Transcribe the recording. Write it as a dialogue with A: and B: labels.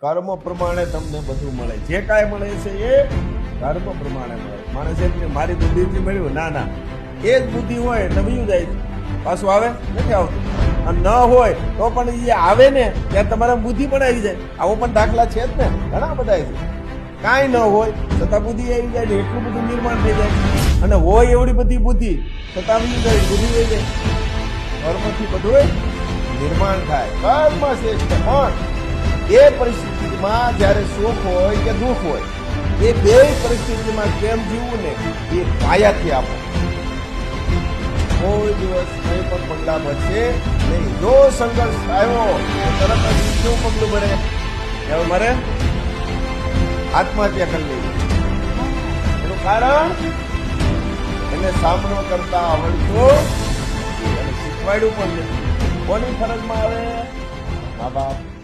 A: કર્મ પ્રમાણે તમને બધું મળે. જે કાંઈ મળે છે એ કર્મ પ્રમાણે મળે. માણસ એમ કે મારી બુદ્ધિથી મળ્યું ના ના. એ જ બુદ્ધિ હોય એટલે બીજું જાય. પાછું આવે? નથી આવતું. અને ન હોય તો પણ એ આવે ને, ત્યાં તમારે બુદ્ધિ પણ આવી જાય. આવો પણ દાખલા છે જ ને. ઘણા બધા છે. કાંઈ ન હોય, છતાં બુદ્ધિ આવી જાય એટલું બધું નિર્માણ થઈ જાય. અને હોય એવડી બધી બુદ્ધિ, છતાં બીજું જાય બુદ્ધિ આવી જાય. કર્મથી બધું નિર્માણ થાય. કર્મ શ્રેષ્ઠ પણ એ પરિસ્થિતિમાં જ્યારે સુખ હોય કે દુઃખ હોય, એ બે પરિસ્થિતિમાં કેમ જીવવું ને એ પાયાથી આપો. કોઈ દિવસ કોઈ પણ પગલા ભરશે નહીં. જો સંઘર્ષ આવ્યો તરત જ બીજું પગલું ભરે? હવે મારે આત્મહત્યા કરી લેવી. એનું કારણ? એને સામનો કરતા આવડતો શીખવાડ્યું પણ નથી. કોની ફરજમાં આવે? મા બાપ.